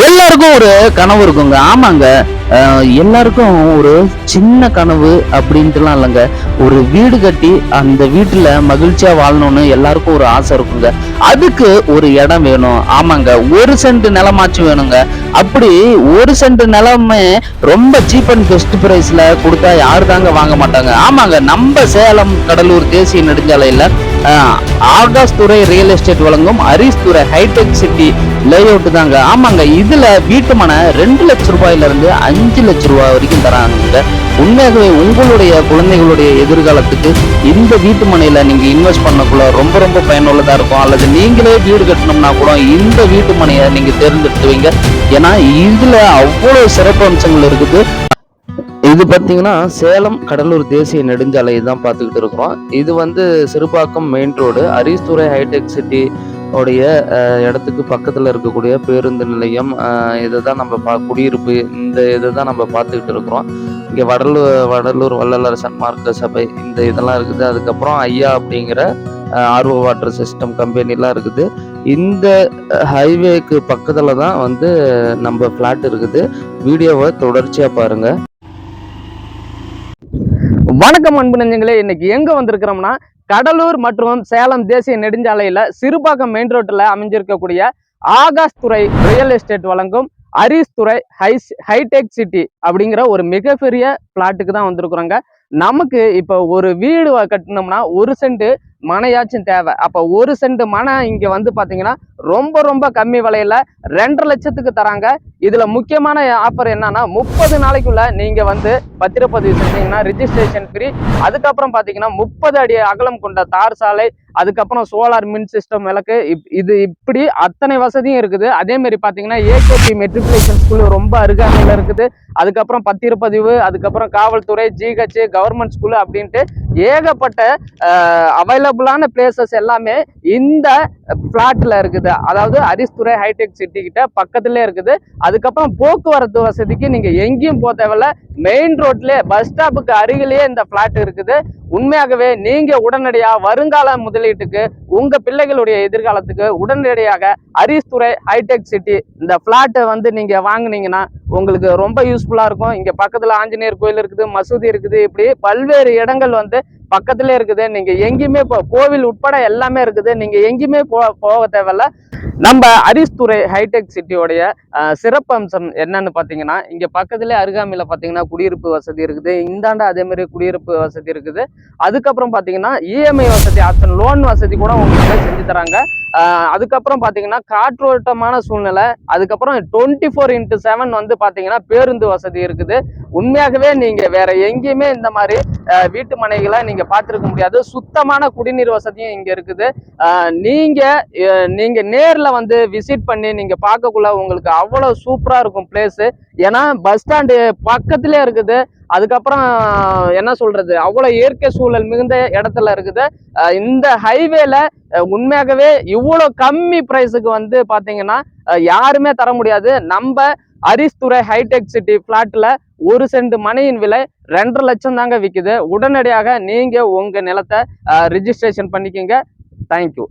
எல்லாருக்கும் ஒரு கனவு இருக்குங்க. ஆமாங்க. எல்லாருக்கும் ஒரு சின்ன கனவு அப்படின்ட்டுலாம் இல்லைங்க. ஒரு வீடு கட்டி அந்த வீட்டில் மகிழ்ச்சியாக வாழணும்னு எல்லாருக்கும் ஒரு ஆசை இருக்குங்க. அதுக்கு ஒரு இடம் வேணும். ஆமாங்க ஒரு சென்ட் நிலமாச்சும் வேணுங்க. அப்படி ஒரு சென்ட் நிலமே ரொம்ப சீப் அண்ட் பெஸ்ட் ப்ரைஸில் கொடுத்தா யாரு தாங்க வாங்க மாட்டாங்க? ஆமாங்க நம்ம சேலம் கடலூர் தேசிய நெடுஞ்சாலையில் ஆகாஷ் துறை ரியல் எஸ்டேட் வழங்கும் ஹரிஸ் துறை ஹைடெக் சிட்டி லேஅவுட் தாங்க. ஆமாங்க இதுல வீட்டு மனை ரெண்டு லட்சம் ரூபாயில இருந்து அஞ்சு லட்சம் ரூபா வரைக்கும் தராங்க. உண்மையாகவே உங்களுடைய குழந்தைகளுடைய எதிர்காலத்துக்கு இந்த வீட்டு மனையில நீங்க இன்வெஸ்ட் பண்ணக்குள்ள ரொம்ப ரொம்ப பயனுள்ளதா இருக்கும். அல்லது நீங்களே வீடு கட்டணும்னா கூட இந்த வீட்டு மனையை நீங்க தேர்ந்தெடுத்துவீங்க ஏன்னா இதுல அவ்வளவு சிறப்பு அம்சங்கள் இருக்குது. இது பார்த்தீங்கன்னா சேலம் கடலூர் தேசிய நெடுஞ்சாலை தான் பார்த்துக்கிட்டு இருக்கிறோம். இது வந்து சிறுபாக்கம் மெயின் ரோடு அரிஸ்துறை ஹைடெக் சிட்டி உடைய இடத்துக்கு பக்கத்தில் இருக்கக்கூடிய பேருந்து நிலையம் இதை தான் நம்ம பா குடியிருப்பு இந்த இதை தான் நம்ம பார்த்துக்கிட்டு இருக்கிறோம். இங்கே வடலூர் வடலூர் வள்ளலார் சன்மார்க்க சபை இந்த இதெல்லாம் இருக்குது. அதுக்கப்புறம் ஐயா அப்படிங்கிற ஆர்வ வாட்டர் சிஸ்டம் கம்பெனிலாம் இருக்குது. இந்த ஹைவேக்கு பக்கத்தில் தான் வந்து நம்ம ஃப்ளாட் இருக்குது. வீடியோவை தொடர்ச்சியாக பாருங்கள் வணக்கம் அன்பு நெஞ்சங்களே. இன்னைக்கு எங்கே வந்திருக்கிறோம்னா கடலூர் மற்றும் சேலம் தேசிய நெடுஞ்சாலையில சிறுபாக்கம் மெயின் ரோட்ல அமைஞ்சிருக்கக்கூடிய ஆகாஷ் துறை ரியல் எஸ்டேட் வழங்கும் அரிஸ் துறை ஹைஸ் ஹைடெக் சிட்டி அப்படிங்கிற ஒரு மிகப்பெரிய பிளாட்டுக்கு தான் வந்திருக்கிறோங்க. நமக்கு இப்போ ஒரு வீடு கட்டினோம்னா ஒரு சென்ட் மனையாச்சும் தேவை. அப்போ ஒரு சென்ட் மனை இங்கே வந்து பார்த்தீங்கன்னா ரொம்ப ரொம்ப கம்மி விலையில ரெண்டரை லட்சத்துக்கு தராங்க. இதில் முக்கியமான ஆஃபர் என்னன்னா முப்பது நாளைக்குள்ள நீங்கள் வந்து பத்திரப்பதிவு செஞ்சீங்கன்னா ரிஜிஸ்ட்ரேஷன் ஃப்ரீ அதுக்கப்புறம் பார்த்தீங்கன்னா முப்பது அடி அகலம் கொண்ட தார் சாலை அதுக்கப்புறம் சோலார் மின் சிஸ்டம் விளக்கு இப்- இது இப்படி அத்தனை வசதியும் இருக்குது. அதே மாதிரி பார்த்தீங்கன்னா ஏகேபி மெட்ரிகுலேஷன் ஸ்கூல் ரொம்ப அருகாமையில் இருக்குது. அதுக்கப்புறம் பத்திரப்பதிவு அதுக்கப்புறம் காவல்துறை ஜிஹெச் கவர்மெண்ட் ஸ்கூல் அப்படின்ட்டு ஏகப்பட்ட அவைலபிளான பிளேசஸ் எல்லாமே இந்த பிளாட்ல இருக்குது. அதாவது அரிஸ்துறை ஹைடெக் சிட்டி கிட்ட பக்கத்துலேயே இருக்குது. அதுக்கப்புறம் போக்குவரத்து வசதிக்கு நீங்கள் எங்கேயும் போக தேவையில்ல. மெயின் ரோட்லேயே பஸ் ஸ்டாப்புக்கு அருகிலேயே இந்த பிளாட் இருக்குது. உண்மையாகவே நீங்க உடனடியாக வருங்கால முதலீட்டுக்கு உங்க பிள்ளைகளுடைய எதிர்காலத்துக்கு உடனடியாக அரிஸ்துறை ஹைடெக் சிட்டி இந்த பிளாட்டை வந்து நீங்க வாங்கினீங்கன்னா உங்களுக்கு ரொம்ப யூஸ்ஃபுல்லா இருக்கும். இங்க பக்கத்துல ஆஞ்சநேயர் கோயில் இருக்குது மசூதி இருக்குது. இப்படி பல்வேறு இடங்கள் வந்து பக்கத்துல இருக்குது. நீங்க எங்கேயுமே இப்போ கோவில் உட்பட எல்லாமே இருக்குது. நீங்க எங்கேயுமே போ போக தேவையில்ல. நம்ம அரிஸ்துறை ஹைடெக் சிட்டியோடைய சிறப்பம்சம் சிறப்பு அம்சம் என்னன்னு பாத்தீங்கன்னா இங்க பக்கத்துலேயே அருகாமையில பாத்தீங்கன்னா குடியிருப்பு வசதி இருக்குது. இந்தாண்ட அதே மாதிரி குடியிருப்பு வசதி இருக்குது. அதுக்கப்புறம் பாத்தீங்கன்னா இஎம்ஐ வசதி ஆப்ஷன் லோன் வசதி கூட உங்களுக்கு செஞ்சு தராங்க. அதுக்கப்புறம் பாத்தீங்கன்னா காற்றோட்டமான சூழ்நிலை. அதுக்கப்புறம் டுவெண்ட்டி ஃபோர் இன்ட்டு செவன் வந்து பாத்தீங்கன்னா பேருந்து வசதி இருக்குது. உண்மையாகவே நீங்க வேற எங்கேயுமே இந்த மாதிரி வீட்டு மனைகளை நீங்க பார்த்துருக்க முடியாது. சுத்தமான குடிநீர் வசதியும் இங்க இருக்குது. நீங்கள் நீங்க நேரில் நீங்க நேர்ல வந்து விசிட் பண்ணி நீங்க பார்க்கக்குள்ள உங்களுக்கு அவ்வளவு சூப்பரா இருக்கும் பிளேஸ் ஏன்னா பஸ் ஸ்டாண்டு பக்கத்துலேயே இருக்குது. அதுக்கப்புறம் என்ன சொல்றது? அவ்வளோ இயற்கை சூழல் மிகுந்த இடத்துல இருக்குது. இந்த ஹைவேல உண்மையாகவே இவ்வளோ கம்மி ப்ரைஸுக்கு வந்து பார்த்தீங்கன்னா யாருமே தர முடியாது. நம்ம அரிஸ்துறை ஹைடெக் சிட்டி பிளாட்ல ஒரு சென்ட் மனையின் விலை ரெண்டரை லட்சம் தாங்க விற்குது உடனடியாக நீங்க உங்க நிலத்தை ரிஜிஸ்ட்ரேஷன் பண்ணிக்கோங்க. தேங்க்யூ